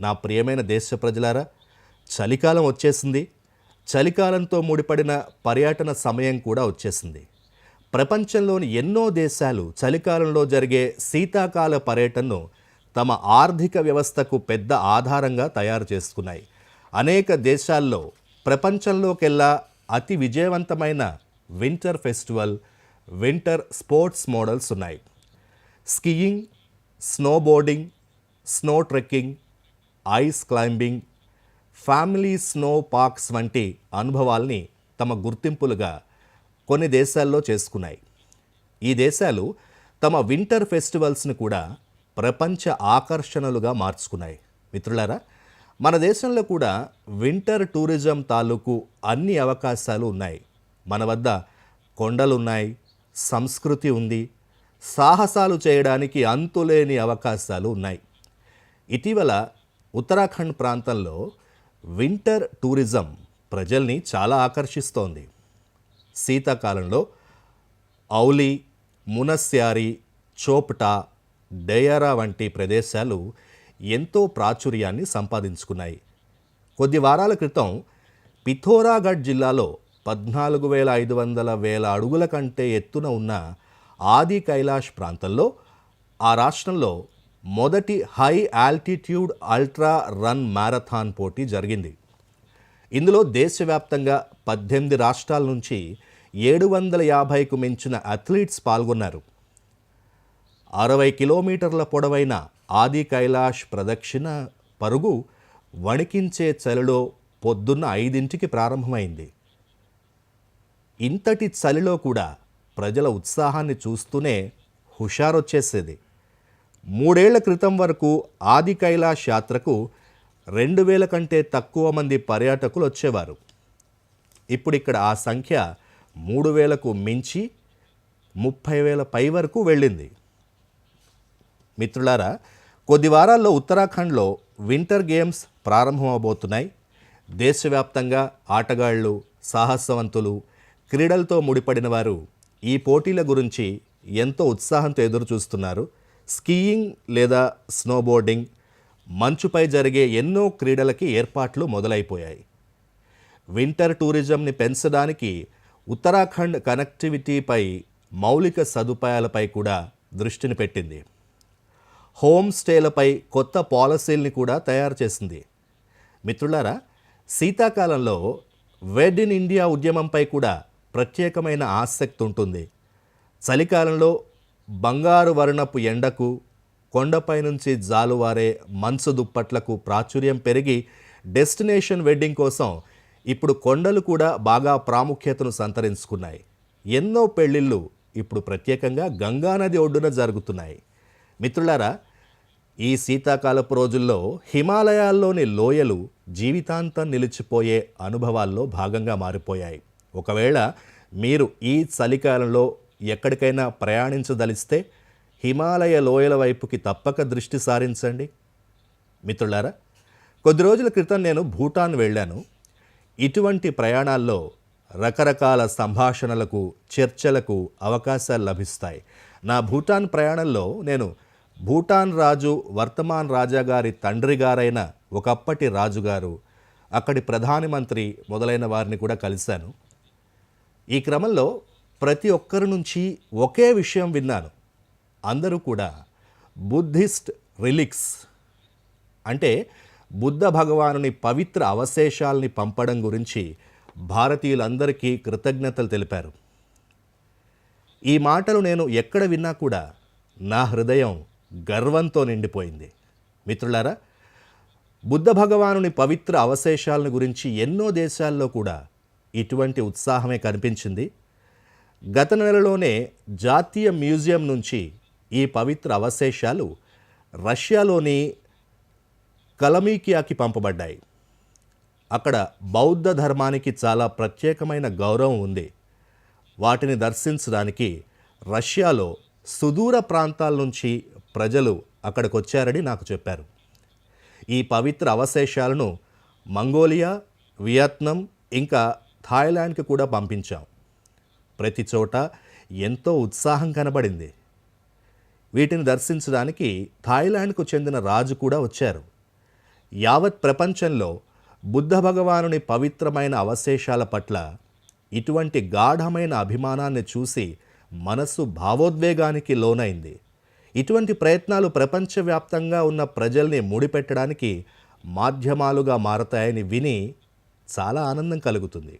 నా ప్రియమైన దేశ ప్రజలారా చలికాలం వచ్చేసింది. చలికాలంతో ముడిపడిన పర్యటన సమయం కూడా వచ్చేసింది. ప్రపంచంలోని ఎన్నో దేశాలు చలికాలంలో జరిగే శీతాకాల పర్యటనను తమ ఆర్థిక వ్యవస్థకు పెద్ద ఆధారంగా తయారు చేసుకున్నాయి. అనేక దేశాల్లో ప్రపంచంలోకెల్లా అతి విజయవంతమైన winter festival winter sports models ఉన్నాయి. Skiing snowboarding snow trekking ice climbing family snow parks వంటి అనుభవాల్ని తమ గుర్తింపులుగా కొన్ని దేశాల్లో చేసుకున్నాయి. ఈ దేశాలు తమ వింటర్ ఫెస్టివల్స్ని కూడా ప్రపంచ ఆకర్షణలుగా మార్చుకున్నాయి. మిత్రులారా మన దేశంలో కూడా వింటర్ టూరిజం తాలూకు అన్ని అవకాశాలు ఉన్నాయి. మన వద్ద కొండలున్నాయి సంస్కృతి ఉంది సాహసాలు చేయడానికి అంతులేని అవకాశాలు ఉన్నాయి. ఇటీవల ఉత్తరాఖండ్ ప్రాంతంలో వింటర్ టూరిజం ప్రజల్ని చాలా ఆకర్షిస్తోంది. శీతాకాలంలో ఔలి మునస్యారి చోప్టా డేయరా వంటి ప్రదేశాలు ఎంతో ప్రాచుర్యాన్ని సంపాదించుకున్నాయి. కొద్ది వారాల క్రితం పిథోరాగఢ్ జిల్లాలో పద్నాలుగు వేల ఐదు వందల వేల అడుగుల కంటే ఎత్తున ఉన్న ఆది కైలాష్ ప్రాంతంలో ఆ రాష్ట్రంలో మొదటి high altitude ultra run marathon పోటీ జరిగింది. ఇందులో దేశవ్యాప్తంగా పద్దెనిమిది రాష్ట్రాల నుంచి ఏడు వందల యాభైకు మించిన అథ్లీట్స్ పాల్గొన్నారు. అరవై కిలోమీటర్ల పొడవైన ఆది కైలాష్ ప్రదక్షిణ పరుగు వణికించే చలిలో పొద్దున్న ఐదింటికి ప్రారంభమైంది. ఇంతటి చలిలో కూడా ప్రజల ఉత్సాహాన్ని చూస్తూనే హుషారొచ్చేసేది. మూడేళ్ళ క్రితం వరకు ఆది కైలాష్ యాత్రకు రెండు వేల కంటే తక్కువ మంది పర్యాటకులు వచ్చేవారు. ఇప్పుడు ఇక్కడ ఆ సంఖ్య మూడు వేలకు మించి ముప్పై వేల పై వరకు వెళ్ళింది. మిత్రులారా కొద్ది వారాల్లో ఉత్తరాఖండ్లో వింటర్ గేమ్స్ ప్రారంభమవబోతున్నాయి. దేశవ్యాప్తంగా ఆటగాళ్ళు సాహసవంతులు క్రీడలతో ముడిపడిన వారు ఈ పోటీల గురించి ఎంతో ఉత్సాహంతో ఎదురు చూస్తున్నారు స్కీయింగ్ లేదా స్నోబోర్డింగ్ మంచుపై జరిగే ఎన్నో క్రీడలకి ఏర్పాట్లు మొదలైపోయాయి. వింటర్ టూరిజంని పెంచడానికి ఉత్తరాఖండ్ కనెక్టివిటీపై మౌలిక సదుపాయాలపై కూడా దృష్టిని పెట్టింది. హోమ్ స్టేలపై కొత్త పాలసీల్ని కూడా తయారు చేసింది. మిత్రులారా శీతాకాలంలో వెడ్ ఇన్ ఇండియా ఉద్యమంపై కూడా ప్రత్యేకమైన ఆసక్తి ఉంటుంది. చలికాలంలో బంగారు వర్ణపు ఎండకు కొండపై నుంచి జాలువారే మంచు దుప్పట్లకు ప్రాచుర్యం పెరిగి డెస్టినేషన్ వెడ్డింగ్ కోసం ఇప్పుడు కొండలు కూడా బాగా ప్రాముఖ్యతను సంతరించుకున్నాయి. ఎన్నో పెళ్ళిళ్ళు ఇప్పుడు ప్రత్యేకంగా గంగానది ఒడ్డున జరుగుతున్నాయి. మిత్రులారా ఈ శీతాకాలపు రోజుల్లో హిమాలయాల్లోని లోయలు జీవితాంతం నిలిచిపోయే అనుభవాల్లో భాగంగా మారిపోయాయి. ఒకవేళ మీరు ఈ చలికాలంలో ఎక్కడికైనా ప్రయాణించదలిస్తే హిమాలయ లోయల వైపుకి తప్పక దృష్టి సారించండి. మిత్రులారా కొద్ది రోజుల క్రితం నేను భూటాన్ వెళ్ళాను. ఇటువంటి ప్రయాణాల్లో రకరకాల సంభాషణలకు చర్చలకు అవకాశాలు లభిస్తాయి. నా భూటాన్ ప్రయాణంలో నేను భూటాన్ రాజు వర్తమాన్ రాజాగారి తండ్రి గారైన ఒకప్పటి రాజుగారు అక్కడి ప్రధానమంత్రి మొదలైన వారిని కూడా కలిశాను. ఈ క్రమంలో ప్రతి ఒక్కరి నుంచి ఒకే విషయం విన్నాను. అందరూ కూడా బుద్ధిస్ట్ రిలిక్స్. అంటే బుద్ధ భగవానుని పవిత్ర అవశేషాల్ని పంపడం గురించి భారతీయులందరికీ కృతజ్ఞతలు తెలిపారు. ఈ మాటలు నేను ఎక్కడ విన్నా కూడా నా హృదయం గర్వంతో నిండిపోయింది. మిత్రులారా బుద్ధ భగవానుని పవిత్ర అవశేషాలను గురించి ఎన్నో దేశాల్లో కూడా ఇటువంటి ఉత్సాహమే కనిపించింది. గత నెలలోనే జాతీయ మ్యూజియం నుంచి ఈ పవిత్ర అవశేషాలు రష్యాలోని కలమీకియాకి పంపబడ్డాయి. అక్కడ బౌద్ధ ధర్మానికి చాలా ప్రత్యేకమైన గౌరవం ఉంది. వాటిని దర్శించడానికి రష్యాలో సుదూర ప్రాంతాల నుంచి ప్రజలు అక్కడికి వచ్చారని నాకు చెప్పారు. ఈ పవిత్ర అవశేషాలను మంగోలియా వియత్నం ఇంకా థాయిలాండ్కి కూడా పంపించాం. ప్రతి చోట ఎంతో ఉత్సాహం కనబడింది. వీటిని దర్శించడానికి థాయిలాండ్కు చెందిన రాజు కూడా వచ్చారు. యావత్ ప్రపంచంలో బుద్ధ భగవానుని పవిత్రమైన అవశేషాల పట్ల ఇటువంటి గాఢమైన అభిమానాన్ని చూసి మనస్సు భావోద్వేగానికి లోనైంది. ఇటువంటి ప్రయత్నాలు ప్రపంచవ్యాప్తంగా ఉన్న ప్రజల్ని ముడిపెట్టడానికి మాధ్యమాలుగా మారతాయని విని చాలా ఆనందం కలుగుతుంది.